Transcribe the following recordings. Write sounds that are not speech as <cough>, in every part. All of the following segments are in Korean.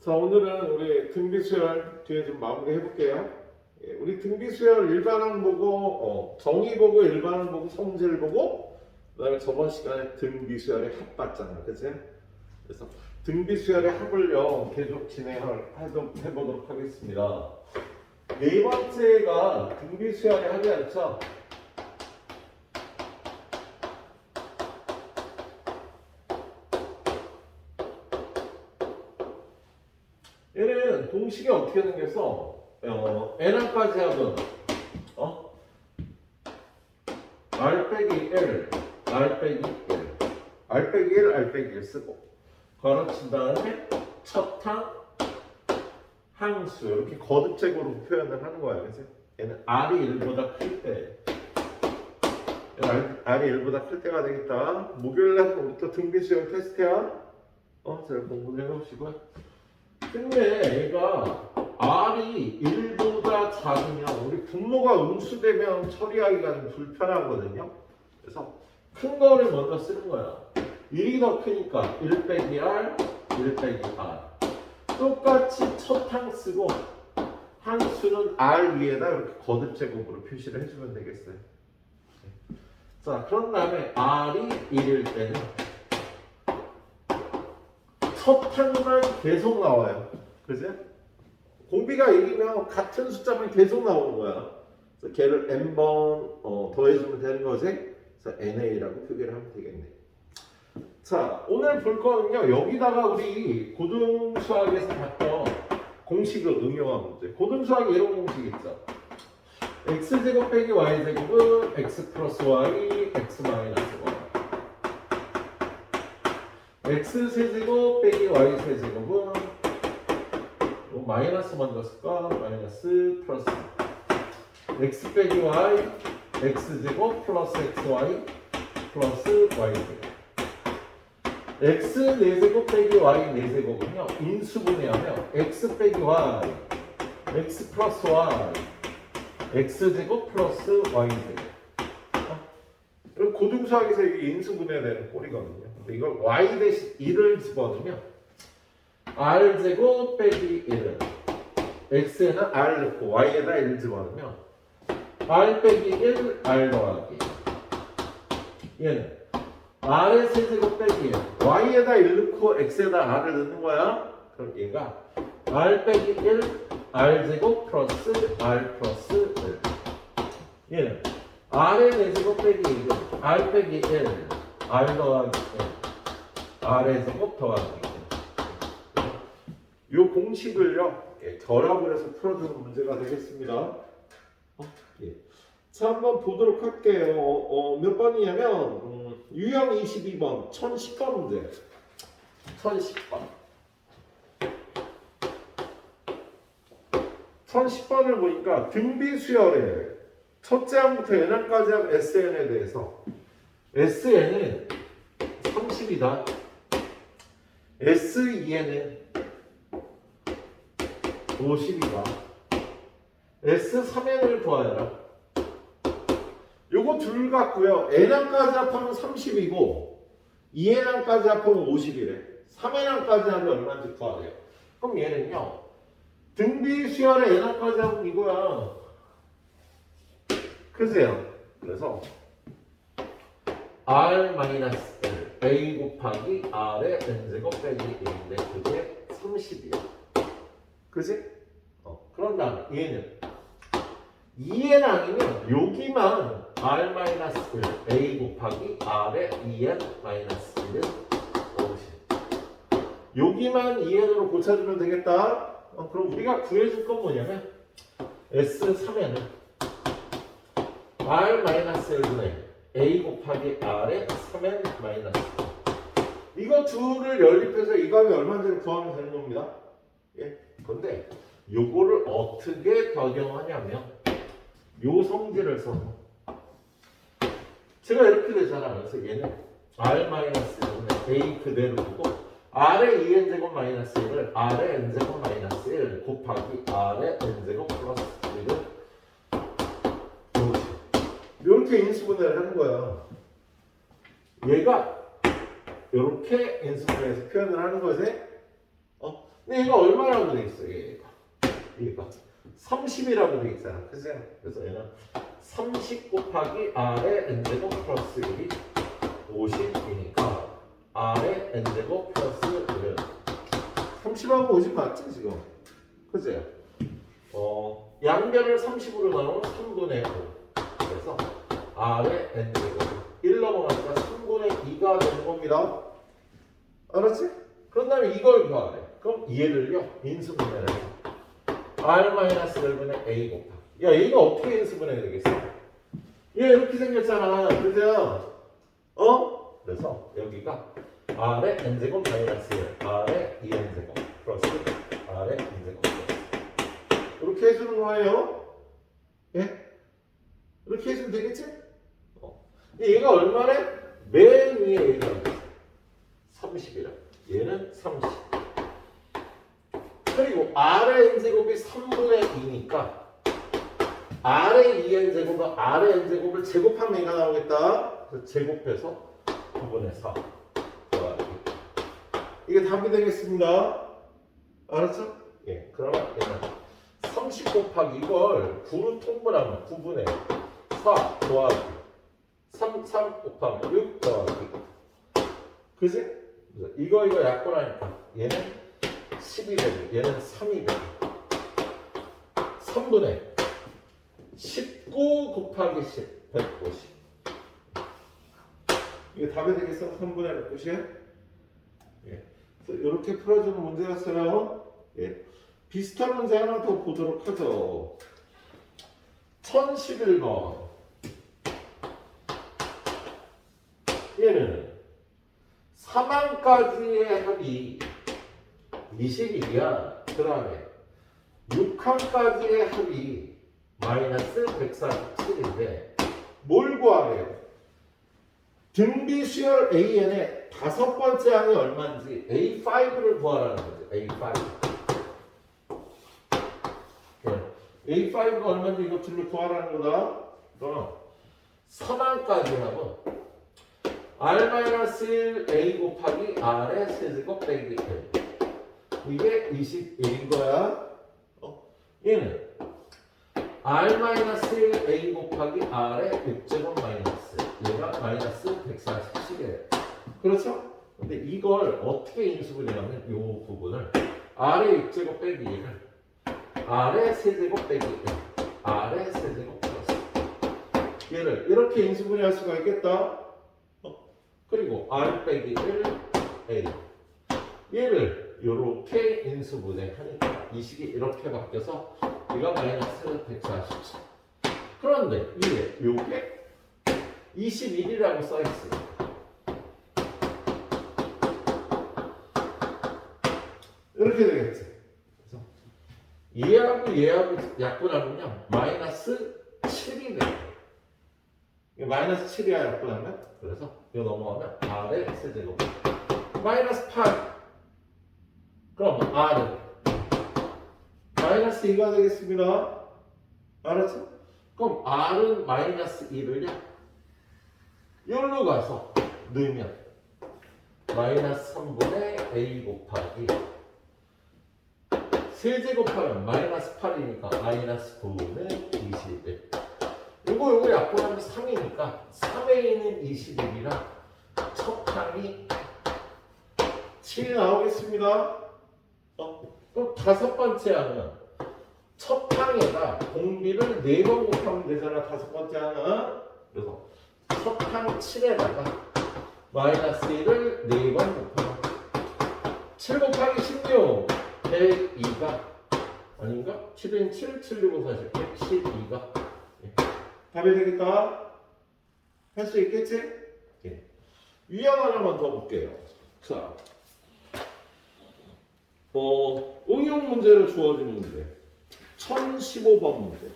자 오늘은 우리 등비수열 뒤에 좀 마무리 해볼게요. 예, 우리 등비수열 일반항 보고 어, 정의 보고 일반항 보고 성질 보고 그다음에 저번 시간에 등비수열의 합 봤잖아, 그치? 그래서 등비수열의 합을요 계속 진행을 해보도록 하겠습니다. 네 번째가 등비수열의 합이었죠. 얘는 공식이 어떻게 생겨서 어, n까지 합은 어? r 빼기 l r 빼기 1 r 빼기 1 r 빼기 1 쓰고. 가로친 다음에 첫항 항수. 이렇게 거듭적으로 표현을 하는 거야. 그래서 얘는 r이 1보다 클 때. R이 1보다 클 때가 되겠다. 목요일날 우리 또 등비수열 테스트야. 어? 잘 공부를 해보시고요 근데 얘가 R이 1보다 작으면 우리 분모가 음수되면 처리하기가 좀 불편하거든요. 그래서 큰 거를 먼저 쓰는 거야. 1이 더 크니까 1 빼기 R, 1 빼기 R. 똑같이 첫 항 쓰고 항수는 R 위에다 이렇게 거듭 제곱으로 표시를 해주면 되겠어요. 자, 그런 다음에 R이 1일 때는 첫 항만 계속 나와요. 그지? 공비가 이기면 같은 숫자만 계속 나오는 거야. 그래서 걔를 n번 어, 더해주면 되는 거지. 그래서 na라고 표기를 하면 되겠네. 자, 오늘 볼 거는요. 여기다가 우리 고등 수학에서 봤던 공식을 응용한 문제. 고등 수학에 이런 공식 있죠. x제곱 빼기 y제곱은 x 플러스 y, x 마이너스 y. x 세제곱 빼기 y 세제곱은 뭐 마이너스 쓸까? 마이너스 플러스 x 빼기 y x 제곱 플러스 xy 플러스 y 제곱 x 4제곱 빼기 y 4제곱은요 인수분해하며 x 빼기 y x 플러스 y x 제곱 플러스 y 제곱 그럼 고등수학에서 이게 인수분해되는 꼴이거든요. 이걸 y 대신 1을 집어넣으면 r 제곱 빼기 1은 x에는 r 넣고 y에다 1 집어넣으면 r 빼기 1 r 더하기 얘는 r의 세제곱 빼기 1 y에다 1 넣고 x에다 r을 넣는 거야. 그럼 얘가 r 빼기 1 r 제곱 플러스 r 플러스 1 얘는 r의 4제곱 빼기 1은 r 빼기 1 r 더하기 1 제곱 더하기 1이 공식을요 예, 결합을 해서 풀어주는 문제가 되겠습니다 어? 예. 자 한번 보도록 할게요 어, 몇 번이냐면 음, 유형 22번 1010번 문제 1010번 1010번을 보니까 등비수열에 첫째 항부터 n항까지 한 SN에 대해서 SN은 30이다. S2에는 50이다. S3n을 구하여라. 요거 둘 갖고요. n항까지 합하면 30이고 2n항까지 합하면 50이래. 3n항까지 하면 얼마인지 구하래요. 그럼 얘는요. 등비수열에 n항까지 하면 이거야. 크세요. 그래서 r 마이너스 1 a 곱하기 r의 n제곱 빼기 1인데 그게 30이야. 그지? 어, 그런 다음에 얘는 2n 아니면 여기만 r 마이너스 1 a 곱하기 r의 2n 마이너스 1은 50. 여기만 2n으로 고쳐주면 되겠다. 어, 그럼 우리가 구해줄 건 뭐냐면 S3에는 r 마이너스 1분의 a 곱하기 r의 3n 마이너스 이거 둘을 연립해서 이 값이 얼마인지를 구하면 되는 겁니다. 예. 근데 요거를 어떻게 적용하냐면 요 성질을 써서 제가 이렇게 되잖아. 그래서 얘는 r 마이너스 1분의 a 그대로 두고 r의 2n 제곱 마이너스 1을 r의 n 제곱 마이너스 1 곱하기 r의 n 제곱 이렇게 인수분해를 하는 거야. 얘가 이렇게 인수분해해서 표현을 하는 거지. 어? 근데 얘가 얼마라고 돼 있어 얘가 얘가 30이라고 돼 있잖아 그죠? 그래서 얘는 30 곱하기 r의 n제곱 플러스 1이 50이니까 r의 n제곱 플러스 1은 30하고 50 맞지 지금? 그죠? 어, 양변을 30으로 나누면 3분의 5 그래서 r의 n제곱 1 넘어가니까 3분의 2가 되는 겁니다 알았지? 그런 다음에 이걸 구하래 그럼 얘를요 인수분해를 해서 r-1분의 a 곱하기 야 얘가 어떻게 인수분해 되겠어? 얘 이렇게 생겼잖아 그죠? 어? 그래서 여기가 r의 n제곱 마이너스 1 r의 2n제곱 플러스 r의 2제곱 플러스 이렇게 해주는 거예요 예? 이렇게 해주면 되겠지? 얘가 얼마래? 맨 위에 얘가 30이라 얘는 30 그리고 r의 n제곱이 3분의 2니까 r의 2n제곱은 r의 n제곱을 제곱하면 얘가 나오겠다. 그래서 제곱해서 9분의 4 더하기. 이게 답이 되겠습니다. 알았죠? 예 그러면 얘는 30 곱하기 이걸 9로 통분하면 9분의 4 더하기 3, 3 곱하면 6 더하기 그지? 이거 이거 약분하니까 얘는 10이 되고 얘는 3이 되고 3분의 19 곱하기 10 150 이게 답이 되겠어? 3분의 150에? 예. 그래서 이렇게 풀어주는 문제였어요 예. 비슷한 문제 하나 더 보도록 하죠 1011번 얘는 3항까지의 합이 20이야. 그 다음에 6항까지의 합이 마이너스 147인데 뭘 구하래요? 등비 수열 AN의 다섯 번째 항이 얼마인지 A5를 구하라는 거죠. A5. 네. A5가 얼마인지 이것들을 구하라는 거다. 그럼 3항까지 하면 R-1 A 곱하기 R의 세제곱 빼기 1 이게 21인 거야 어? 얘는 R-1 A 곱하기 R의 6제곱 마이너스 얘가 마이너스 147이에요 그렇죠? 근데 이걸 어떻게 인수분해하면 이 부분을 R의 6제곱 빼기 1을 R의 세제곱 빼기 1 R의 세제곱 플러스 얘를 이렇게 인수분해할 수가 있겠다 그리고 r 빼기 1 a. 얘를 이렇게 인수분해 하니까 이 식이 이렇게 바뀌어서 이가 마이너스 147 그런데 위에 요게 21이라고 써있어요 이렇게 되겠지. 그래서 얘하고 얘하고 약분하면요 마이너스 7이 돼요. 이게 마이너스 7이야 약분하면? 그래서 이거 넘어가면 R의 X제곱. 마이너스 8 그럼 R은? 마이너스 2가 되겠습니다. 알았죠? 그럼 R은 마이너스 2를요? 여기로 가서 넣으면 마이너스 3분의 A 곱하기 세제곱하면 마이너스 8이니까 마이너스 9는 21 요거 요거 약분하면 3이니까 3A는 21이라 첫 항이 7이 나오겠습니다. 어, 그럼 다섯 번째 항은 첫 항에다 공비를 4번 곱하면 되잖아. 다섯 번째 항은. 그래서 첫항 7에다가 마이너스 1을 4번 곱하면 7 곱하기 16 102가 아닌가? 7은 7, 7 6 40 112가 답이 되겠다. 할 수 있겠지? 예. 유형 하나만 더 볼게요. 자, 어, 응용 문제를 주어진 문제. 1015번 문제.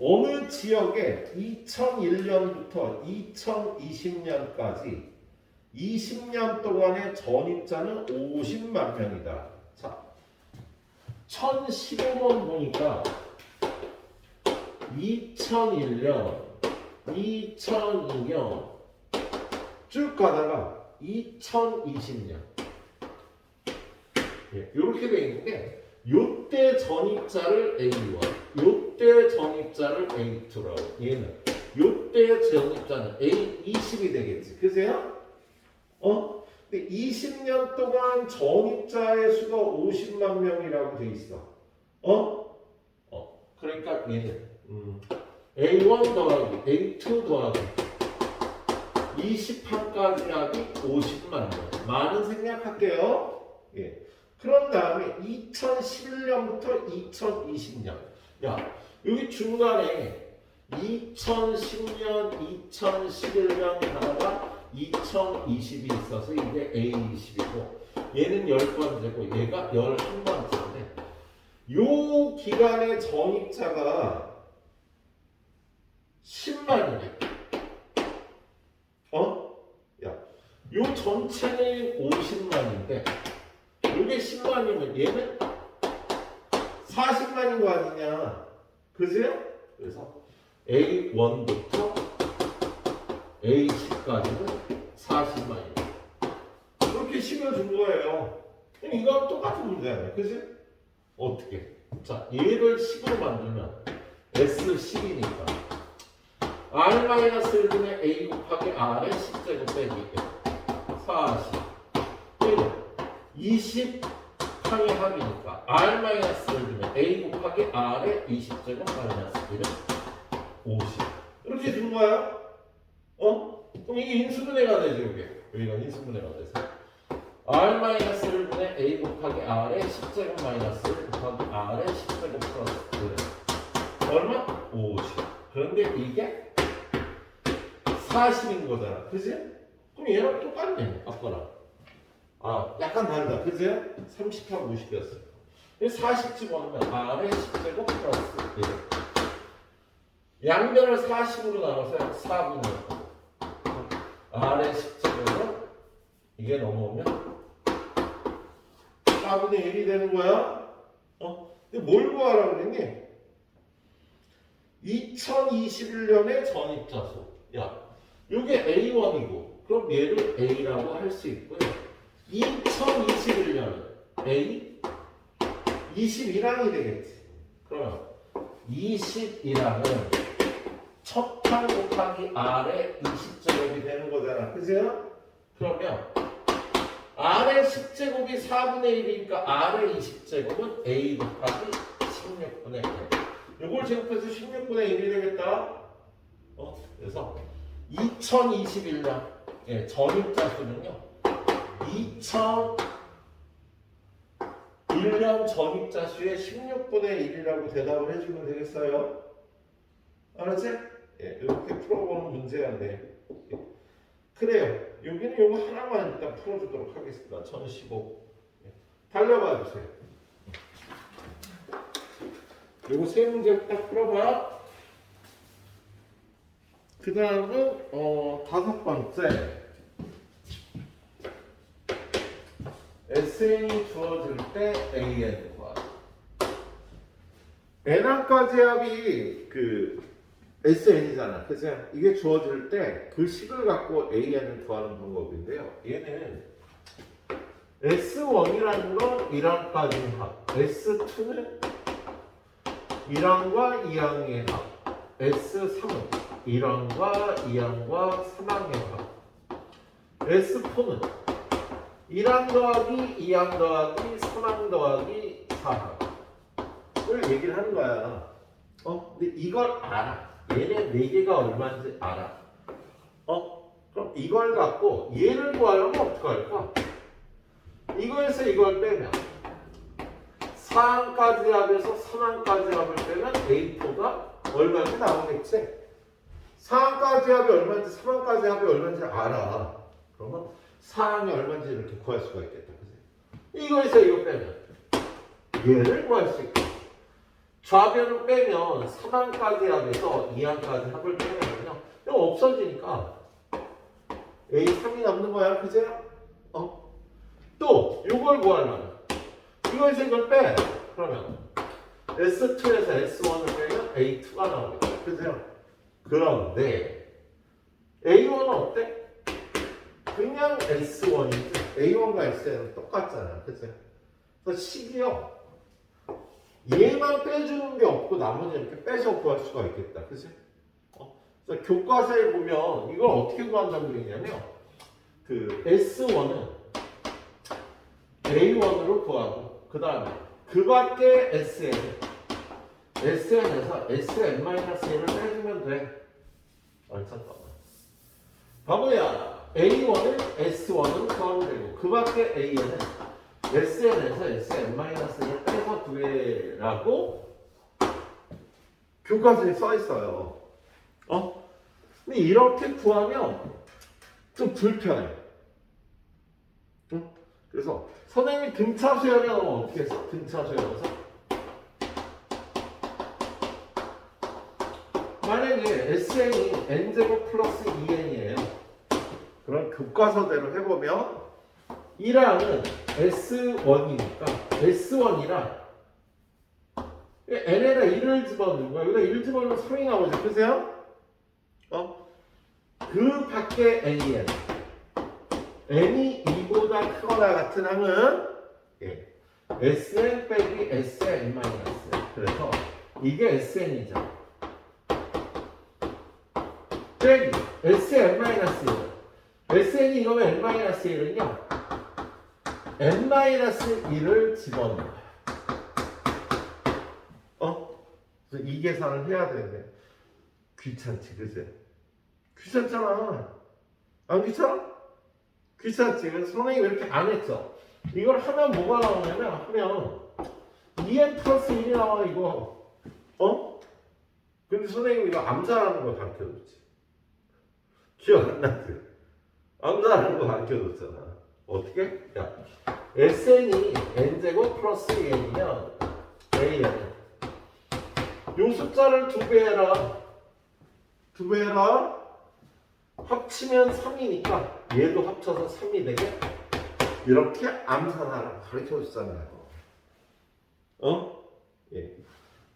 어느 지역에 2001년부터 2020년까지 20년 동안의 전입자는 50만 명이다. 자, 1015번 보니까 2001년, 2002년 쭉 가다가 2020년 예, 이렇게 돼 있는데 요때 전입자를 A1, 요때 전입자를 A2라고 얘는 요때 전입자는 A20이 되겠지 그세요? 어? 근데 20년 동안 전입자의 수가 50만 명이라고 돼 있어 어? 어 그러니까 얘는 음, A1 더하기 A2 더하기 20판까지 합이 50만 명 많은 생략할게요 예. 그런 다음에 2011년부터 2020년. 야, 여기 중간에 2010년, 2011년 하나가 2020이 있어서 이게 A20이고 얘는 10번째고 얘가 11번째인데 요 기간의 전입자가 10만이네. 어? 야, 요 전체는 50만인데 이게 10만이면 얘는 40만인 거 아니냐. 그죠? 그래서 A1부터 A10까지는 40만이다. 그렇게 식을 준 거예요. 이거랑 똑같은 문제잖아요. 그지? 어떻게? 자, 얘를 식으로 만들면 S10이니까 R-1분의 A 곱하기 R의 10제곱 빼기 40 얘는 20 항의 합이니까 R 마이너스를 주면 A 곱하기 R의 20제곱 마이너스 1은 50 이렇게 준 거야? 어? 그럼 이게 인수분해가 되죠 이게. 여기가 인수분해가 돼서. R 마이너스를 분해 A 곱하기 R의 10제곱 마이너스 1 곱하기 R의 10제곱 플러스 1은 얼마? 50 그런데 이게 40인 거잖아 그지? 그럼 얘랑 똑같네 아까랑 아, 약간 다르다. 그죠? 30하고 50이었어요. 40 집어넣으면 R의 10제곱 플러스 1. 양변을 40으로 나눠서 4분의 1. R의 10제곱은 이게 넘어오면 4분의 1이 되는 거야. 어? 근데 뭘 구하라고 그랬니? 2021년의 전입자수. 야, 이게 A1이고, 그럼 얘를 A라고 할 수 있고요. 2021년은 A 21항이 되겠지. 그러면 21항은 첫항 곱하기 R의 20제곱이 되는 거잖아. 그죠? 그러면 R의 10제곱이 4분의 1이니까 R의 20제곱은 A 곱하기 16분의 1. 이걸 제곱해서 16분의 1이 되겠다. 어? 그래서 2021년 예, 전입자 수는요. 2001년 전입자 수의 16분의 1이라고 대답을 해주면 되겠어요? 알았지? 예, 이렇게 풀어보는 문제였네. 예. 그래요. 여기는 이거 하나만 일단 풀어주도록 하겠습니다. 1015. 예. 달려봐 주세요. 요거 세 문제 딱 풀어봐. 그 다음은, 어, 다섯 번째. SN이 주어질 때 AN 구하기. N항까지 합이 그 SN이잖아. 그죠? 이게 주어질 때 그 식을 갖고 AN을 구하는 방법인데요. 얘는 S1이라는 건 1항까지 합, S2는 1항과 2항의 합, S3은 1항과 2항과 3항의 합, S4는 1항 더하기 2항 더하기 3항 더하기 4항을 얘기를 하는 거야. 어? 근데 이걸 알아. 얘네 4개가 얼마인지 알아. 어? 그럼 이걸 갖고 얘를 구하려면 어떻게 할까? 이거에서 이걸 빼면 4항까지 합에서 3항까지 합을 빼면 A4가 얼마인지 나오겠지? 4항까지 합이 얼마인지 3항까지 합이 얼마인지 알아. 그러면 사항이 얼마인지 이렇게 구할 수가 있겠다. 그지? 이거에서 이거 빼면 얘를 구할 수 있고 좌변을 빼면 3항까지 합에서 2항까지 합을 빼면요. 이거 없어지니까 A3이 남는 거야. 그죠? 어? 또 이걸 구하려면 이거에서 이걸 빼. 그러면 S2에서 S1을 빼면 A2가 나오겠다. 그죠? 그런데 A1은 어때? 그냥 S1이지 A1과 S2는 똑같잖아 그치? 그래서 식이요. 얘만 빼주는 게 없고 나머지 이렇게 빼서 구할 수가 있겠다. 그치? 어? 그래서 교과서에 보면 이걸 어떻게 구한다는 얘기냐면 그 S1은 A1으로 구하고 그 다음에 그 밖에 SN SN에서 SN-1을 빼주면 돼. 아, 잠깐만. 바보야. A1은 S1으로 구하면 되고 그 밖에 AN은 SN에서 SN-1을 빼서 구해라고 교과서에 써 있어요. 어? 근데 이렇게 구하면 좀 불편해. 응? 그래서 선생님이 등차 넣으면 어떻게 했어? 등차 수열에서 만약에 SN이 N제곱 플러스 2N이에요. 그럼 교과서대로 해보면 1항은 S1이니까 S1이랑 N에다 1을 집어넣는 거야. 여기다 1 집어넣으면 3이 나오죠. 그세요? 어? 그 밖에 NN. N이 2보다 크거나 같은 항은 예. SN 빼기 SN 마이너스. 그래서 이게 SN이죠. 빼기 SN 마이너스 1. SN이 이거면 N 마이너스 1은요. N 마이너스 1을 집어넣는 거야. 어? 그래서 이 계산을 해야 되는데 귀찮지, 그지? 귀찮잖아. 안 귀찮아? 귀찮지. 그래서 선생님이 이렇게 안 했죠. 이걸 하면 뭐가 나오냐면 하면 2n 플러스 1이 나와 이거. 어? 근데 선생님이 이거 암산하는 걸 가르쳐줬지. 기억 안 나지? 암산하는 거 가르쳐줬잖아. 어떻게? 야, SN이 n제곱 플러스 2n이면 AN. 요 숫자를 두 배 해라. 두 배 해라. 합치면 3이니까 얘도 합쳐서 3이 되게 이렇게 암산하라 가르쳐 줬잖아요. 어? 예.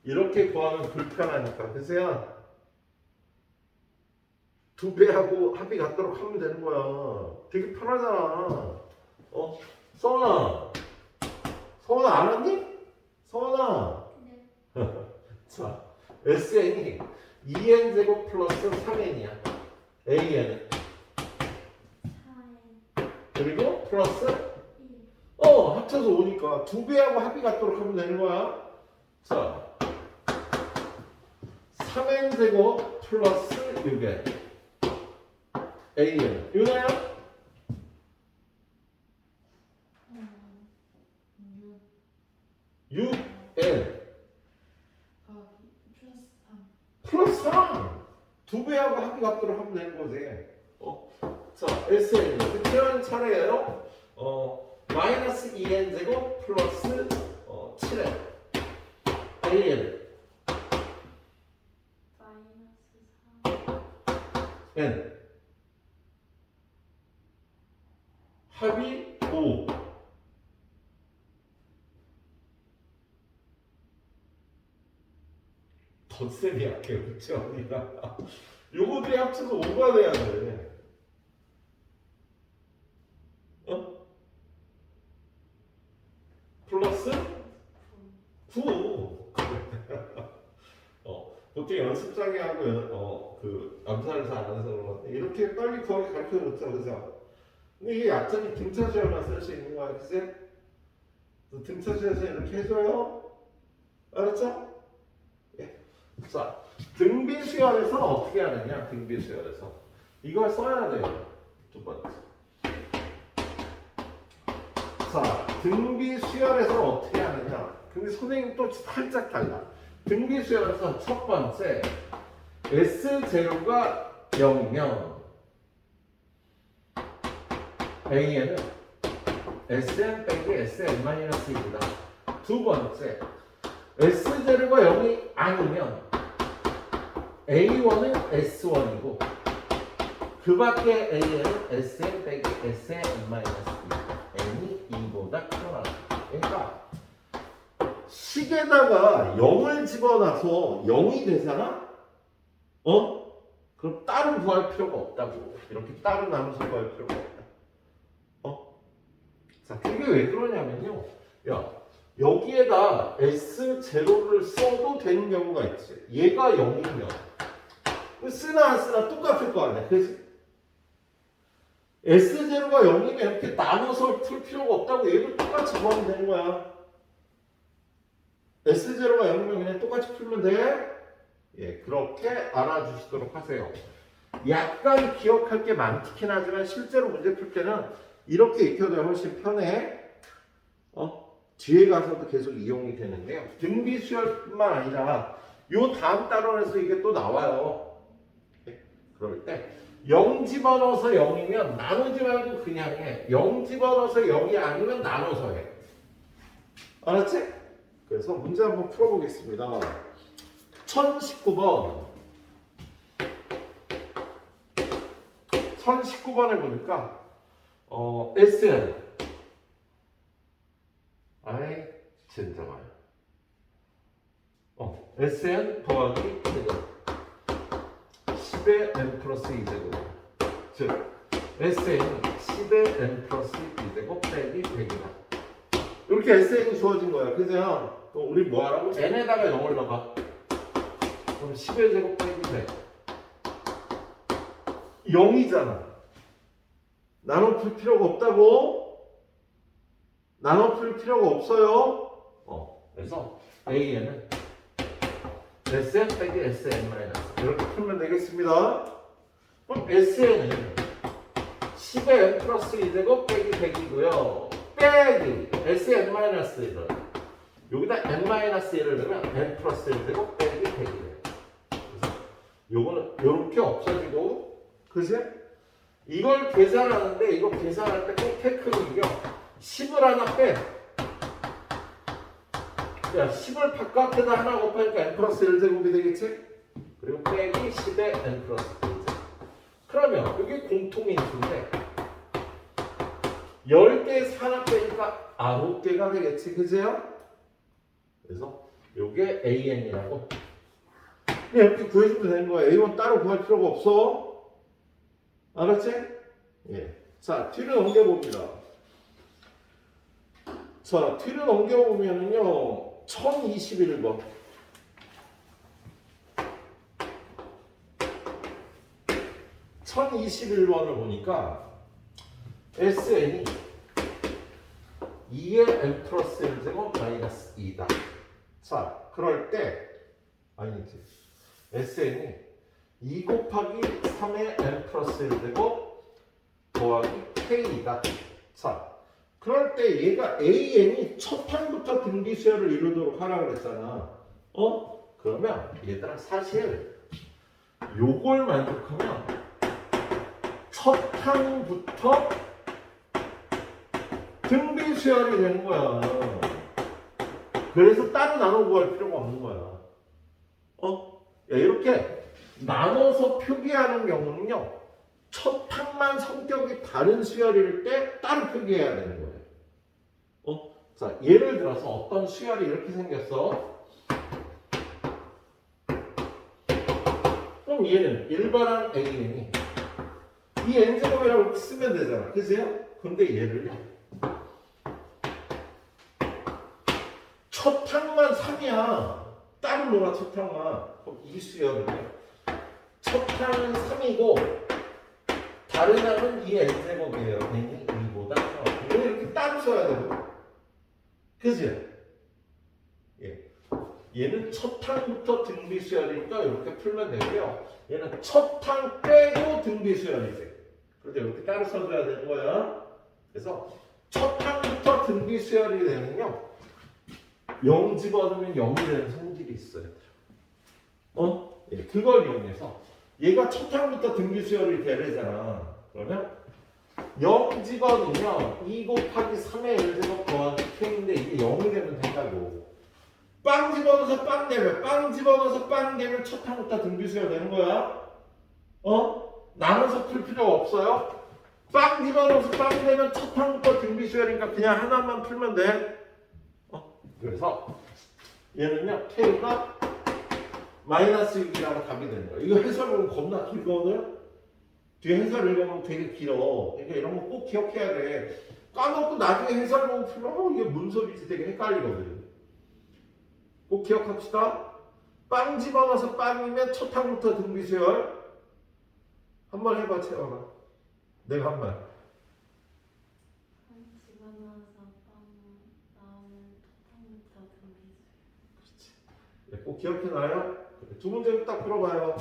이렇게 구하면 불편하니까 그세요. 두 배하고 합이 같도록 하면 되는 거야. 되게 편하잖아. 어? 성원아. 성원아 알았니? 성원아. 자, SN이 2n제곱 플러스 3n이야. AN은. 그리고 플러스 어 합쳐서 오니까 두 배하고 합이 같도록 하면 되는 거야. 자, 3n 제곱 플러스 6n AN 유나야? 6n 플러스 3. 두 배하고 합이 같도록 하면 되는 거지. 어? 자, SN. 특별한 차례예요. 어, 마이너스 2n 제곱 플러스 어, 7n. AN. n. 합이 5. 덧셈이 약해요. 그쵸? <laughs> 요거들이 합쳐서 5가 돼야 돼. 어? 플러스 9. <laughs> 어, 보통 연습장에 연- 어, 그 암산을 잘 안 해서 이렇게 빨리 구하게 가르쳐 줬죠. 그죠? 근데 이게 약점이 등차시험만 쓸 수 있는 거야. 그치? 그래서 등차시험에서 이렇게 해줘요. 알았죠? 예. 자, 등비 수열에서 어떻게 하느냐? 등비 수열에서 이걸 써야 돼요. 두 번째. 자, 등비 수열에서 어떻게 하느냐? 근데 선생님 또 살짝 달라. 등비 수열에서 첫 번째 S 제로가 0이면 A에는 Sn 빼기 Sn 마이너스 1이다. 두 번째 S 제로가 0이 아니면 A1은 S1이고 그 밖에 A는 Sn 빼기 Sn 마이너스 2 N이 2보다 크거나 그러니까 식에다가 0을 집어넣어서 0이 되잖아? 어? 그럼 따로 구할 필요가 없다고 이렇게 따로 나눠서 구할 필요가 없다 어? 자 그게 왜 그러냐면요 야 여기에다 S0를 써도 되는 경우가 있지. 얘가 0이면 쓰나 안 쓰나 똑같을 거 아니야. 그지? S0가 0이면 이렇게 나눠서 풀 필요가 없다고 얘도 똑같이 구하면 되는 거야. S0가 0이면 그냥 똑같이 풀면 돼. 예, 그렇게 알아주시도록 하세요. 약간 기억할 게 많긴 하지만 실제로 문제 풀 때는 이렇게 익혀둬야 훨씬 편해. 어? 뒤에 가서도 계속 이용이 되는데요. 등비수열뿐만 아니라 요 다음 단원에서 이게 또 나와요. 예, 그럴 때 0 집어넣어서 0이면 나누지 말고 그냥 해. 0 집어넣어서 0이 아니면 나눠서 해. 알았지? 그래서 문제 한번 풀어보겠습니다. 1019번. 1019번에 보니까 어, SN 아이 진정한 어, SN 더하기 제곱. 10의 n 플러스 2제곱. 즉 SN이 10의 n 플러스 2제곱 빼기 100이다. 이렇게 SN이 주어진 거야. 그죠? 그럼 우리 뭐 하라고? n에다가 0을 넣어봐. 그럼 10의 제곱 빼기 100 0이잖아 나눠 풀 필요가 없다고? 나눠 풀 필요가 없어요. 어, 그래서 AN은 SN 빼기 SN 마이너스 이렇게 풀면 되겠습니다. 그럼 SN은 10의 n 플러스 2제곱 빼기 100이고요. 빼기 SN 마이너스 1을 여기다 n 마이너스 1을 넣으면 n 플러스 1제곱 빼기 100이래요. 그래서 요거는 요렇게 없어지고 그지? 이걸 계산하는데 이거 계산할 때 꼭 테크닉이요. 10을 하나 빼. 야, 10을 바깥에다 하나 곱하니까 n 플러스 1제곱이 되겠지? 그리고 빼기 10의 n 플러스 1제곱. 그러면 여기 공통인수인데 10개에서 하나 빼니까 9개가 되겠지, 그제요? 그래서 요게 AN이라고 이렇게 구해주면 되는 거야. A1 따로 구할 필요가 없어. 알았지? 예. 자, 뒤를 넘겨봅니다. 자, 뒤를 넘겨보면은요, 1021번. (1021번을) 보니까 SN이 2의 n 플러스 1제곱 마이너스 2다. 자, 그럴 때 아니지. SN이 2 곱하기 3의 n 플러스 1제곱 더하기 k이다. 자, 그럴 때 얘가 AN이 첫 판부터 등비수열을 이루도록 하라 그랬잖아. 어? 그러면 얘들아 사실 요걸 만족하면 첫 판부터 등비수열이 되는 거야. 그래서 따로 나눠 구할 필요가 없는 거야. 어? 야, 이렇게 나눠서 표기하는 경우는요, 첫 판만 성격이 다른 수열일 때 따로 표기해야 되는 거예요. 어? 자, 예를 들어서 어떤 수열이 이렇게 생겼어. 그럼 얘는 일반한 AN이 이 n제곱이라고 쓰면 되잖아. 그죠? 근데 얘를요. 첫 항만 3이야. 따로 놀아, 첫 항만. 그럼 이 수열은요. 첫 항은 3이고, 다른 항은 이 n제곱이에요. n이 2보다 커. 이거 이렇게 따로 써야 되고. 그지? 예. 얘는 첫 항부터 등비 수열이니까 이렇게 풀면 되고요. 얘는 첫항 빼고 등비 수열이지. 그래서 이렇게 따로 써줘야 되는 거야. 그래서 첫 항부터 등비 수열이 되면요. 0 집어넣으면 0이 되는 성질이 있어요. 어? 예, 그걸 이용해서 얘가 첫 항부터 등비 수열이 되래잖아. 그러면 0 집어넣으면 2 곱하기 3의 1제곱 더하기 k인데 이게 0이 되면 된다고. 빵 집어넣어서 빵 되면 빵 집어넣어서 빵 되면 첫 항부터 등비 수열 되는 거야. 어? 나눠서 풀 필요가 없어요. 빵 집어넣어서 빵 되면 첫 항부터 등비 수열이니까 그냥 하나만 풀면 돼. 어? 그래서 얘는요 k가 마이너스 6이라고 답이 되는 거야. 이거 해설 보면 겁나 길거든. 뒤에 해설 읽으면 되게 길어. 그러니까 이런 거 꼭 기억해야 돼. 까먹고 나중에 해설 보고 풀면 어, 이게 뭔 소리지 되게 헷갈리거든. 꼭 기억합시다. 빵 집어넣어서 빵이면 첫 항부터 등비수열. 한 번 해봐 채원아. 내가 한 말. 등비수 네, 꼭 기억해놔요. 두 문제는 딱 풀어봐요.